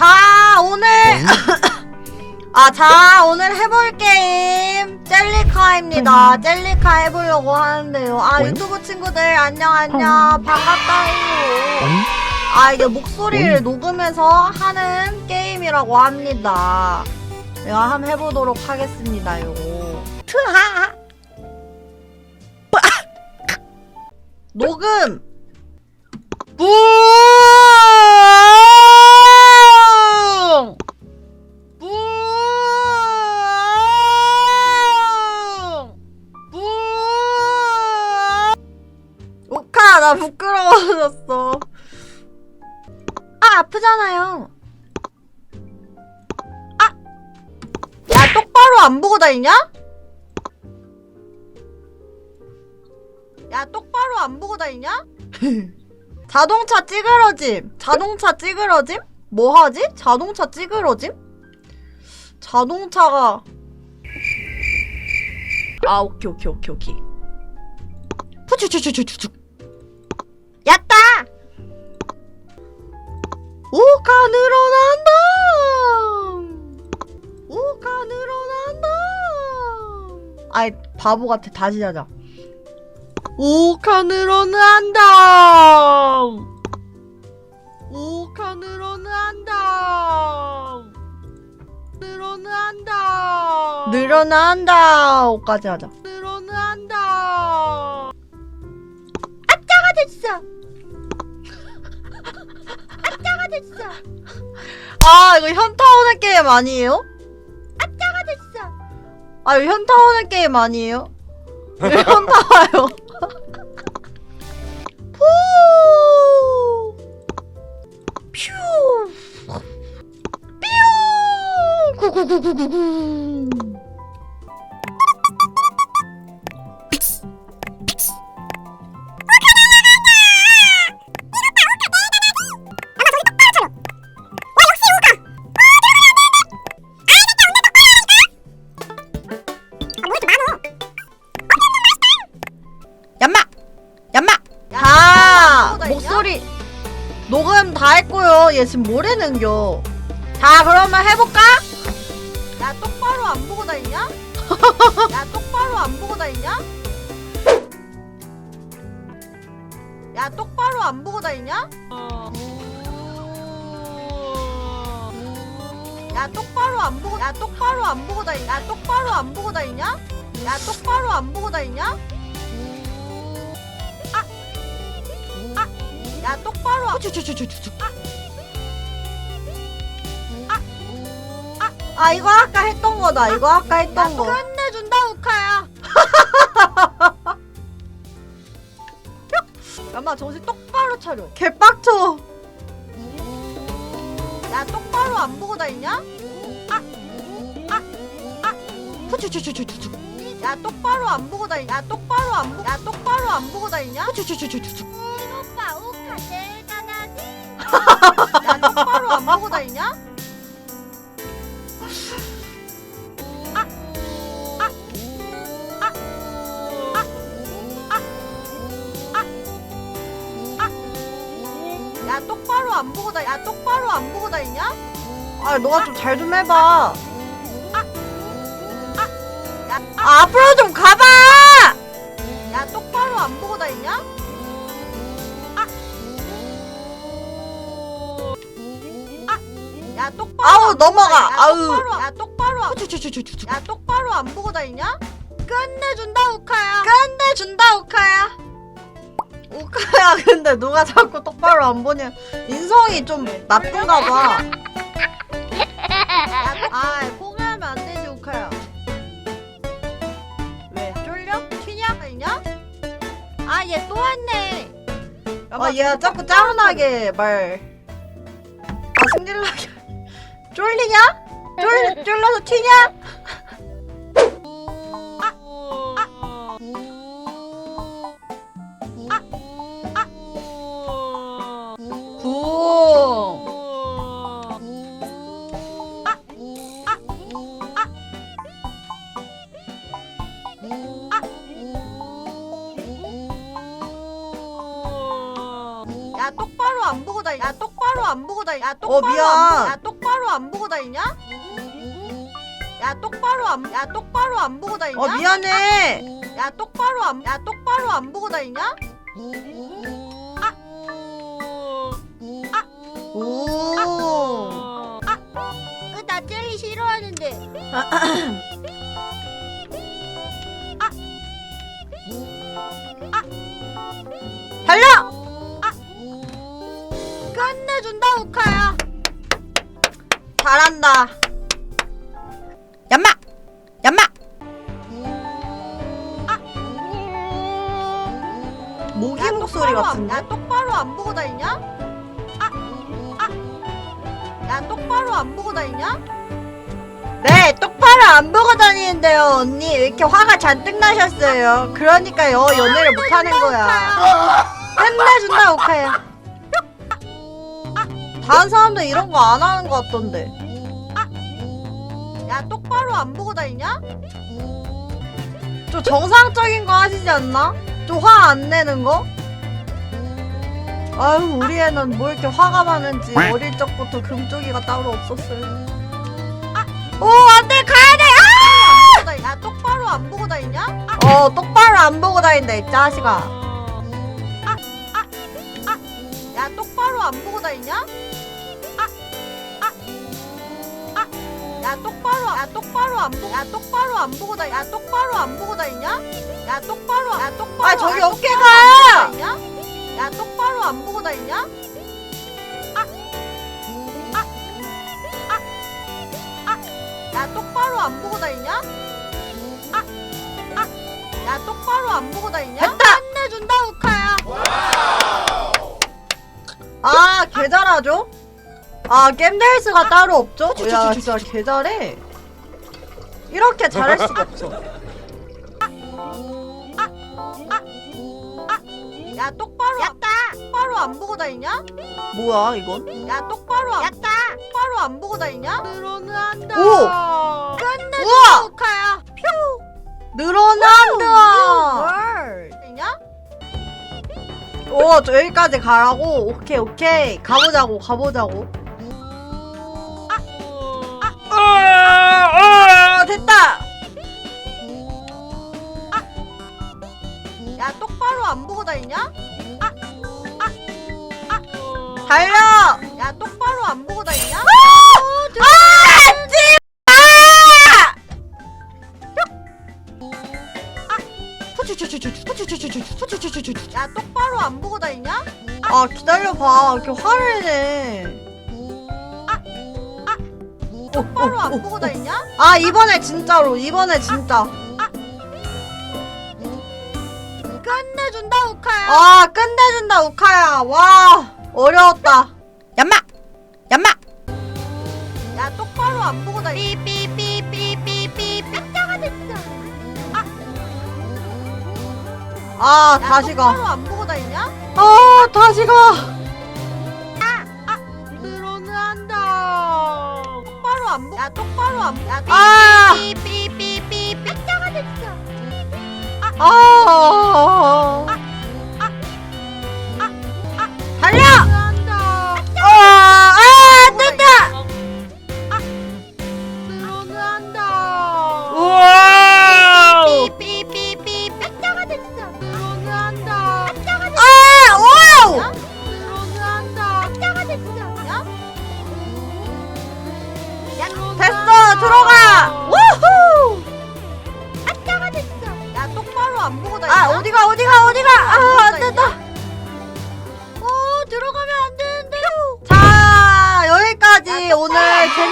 자 오늘 아 자 오늘 해볼 게임 젤리카입니다. 젤리카 해보려고 하는데요. 아 응? 유튜브 친구들 안녕 안녕. 반갑다요. 응? 아 이게 목소리를 녹음해서 하는 게임이라고 합니다. 내가 한번 해보도록 하겠습니다 요거. 트하! 녹음! 뿡 나 부끄러워졌어. 아, 아프잖아요. 아! 야, 똑바로 안 보고 다니냐? 야, 똑바로 안 보고 다니냐? 자동차 찌그러짐. 자동차 찌그러짐? 뭐 하지? 자동차 찌그러짐? 자동차가 아 오케이 오케이 오케이 오케이 푸추추추추추 야따 오가 늘어난다! 오가 늘어난다! 아이 바보 같아. 다시 하자. 오가 늘어난다! 오가 늘어난다! 늘어난다! 늘어난다! 오까지 하자 아 이거 현타 오는 게임 아니에요? 아짜가 됐어. 아 이거 현타 오는 게임 아니에요? 왜 현타 와요? 푸! 퓨! 뾰 구구구구구구 녹음 다 했고요. 얘 지금 뭐래 는겨? 자, 그러면 해볼까? 야, 똑바로 안 보고 다니냐? 야, 똑바로 안 보고 다니냐? 야, 똑바로 안 보고 다니냐? 야, 똑바로 안 보고, 야, 똑바로 안 보고 다니, 야, 똑바로 안 보고 다니냐? 야, 똑바로 안 보고 다니냐? 야 똑바로 와. 아. 아. 아. 아 이거 아까 했던 거다. 이거 아까 했던 거. 끝내준다 우카야. 야마 정신 똑바로 차려. 개빡쳐. 야 똑바로 안 보고 다니냐? 아. 아. 아. 야 똑바로 안 보고 다니. 야 똑바로 안 보. 야 똑바로 안 보고 다니냐? 야 똑바로 안 보고 다니냐? 아, 아, 아, 아, 아, 아, 아. 야 똑바로 안 보고 다. 야 똑바로 안 보고 다니냐? 아 너가 좀 잘 좀 해봐. 아, 아, 야, 아, 앞으로 넘어가. 야, 아우. 똑바로, 야 똑바로. 야 똑바로 안 보고 다니냐? 끝내준다 우카야 끝내준다 우카야 우카야 근데 누가 자꾸 똑바로 안 보냐 인성이 좀 나쁜가 봐 아, 포기하면 안 되지 우카야 왜 쫄려? 튀냐? 있냐? 아 얘 또 왔네 아, 얘 자꾸 짜증나게 말. 아 승질나게 쫄리냐? 쫄, 쫄려서 튀냐? 붕 야 똑바로 안 보고 다니 야 똑바로 안안 보고 다니. 야 똑바로 어, 미안. 안 보- 야 똑바로 안 보고 다니냐? 야 똑바로 안. 야 똑바로 안 보고 다니냐? 어 미안해 야 똑바로 안. 야 똑바로 안 보고 다니냐? 오나 젤리 싫어하는데. 달려 잘한다. 얌마! 얌마! 모기 야, 목소리 똑바로 안- 같은데? 야 똑바로 안 보고 다니냐? 아, 아. 야 똑바로 안 보고 다니냐? 네 똑바로 안 보고 다니는데요 언니. 왜 이렇게 화가 잔뜩 나셨어요. 그러니까요 연애를 못 하는 거야. 끝내준다 오카야 다른 사람들 이런 거 안 하는 거 같던데 야 똑바로 안 보고 다니냐? 좀 정상적인 거 하시지 않나? 좀 화 안 내는 거? 아유 우리 애는 뭐 이렇게 화가 많은지 어릴 적부터 금쪽이가 따로 없었어요. 오 안돼 가야돼. 보고 다니- 야 똑바로 안 보고 다니냐? 어 똑바로 안 보고 다닌다 이 자식아. 야 똑바로 안 보고 다니냐? 야 똑바로 야 똑바로 안 보고 야 똑바로 안 보고 다니 야 똑바로 안 보고 다니냐? 야 똑바로 야 똑바로 아 저기 야, 어깨가 똑바로 안 보고 다니냐? 야 똑바로 안 보고 다니냐? 아, 아, 아, 아. 야 똑바로 안 보고 다니냐? 아, 아. 야 똑바로 안 보고 다니냐? 됐다 끝내준다 우카야. 아 개잘하죠? 아 겜데이스가 따로 없죠? 야 진짜 개 잘해 이렇게 잘할 수가 없어 야 똑바로 야 똑바로 안 보고 다니냐? 뭐야 이건? 야 똑바로 안 똑바로 안 보고 다니냐? 늘어난다. 오! 우와! 우카야. 늘어난다 되냐? 오, 저 여기까지 가라고? 오케이, 오케이. 가보자고, 가보자고. 됐다! 야 똑바로 안 보고 다니냐? 달려! 야 똑바로 안 보고 다니냐? 아! 지 아! 야 똑바로 안 보고 다니냐? 아, 기다려봐. 이렇게 화를 내. 똑바로 안 보고 다니냐? 아, 이번에 진짜로. 이번에 진짜. 끝내준다 우카야. 아, 끝내준다, 우카야. 와, 어려웠다. 얌마! 얌마! 야 똑바로 안 보고 다니. 삐삐삐삐삐삐삐 뼈가 됐어. 아, 야 다시 가. 똑바로 안 보고 다니냐? 아, 다시 가. 안 보. 야 똑바로 안 보. 야 아! 삐삐삐삐삐 뼈가 됐어. 아. 달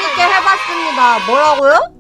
재밌게 해봤습니다. 뭐라고요?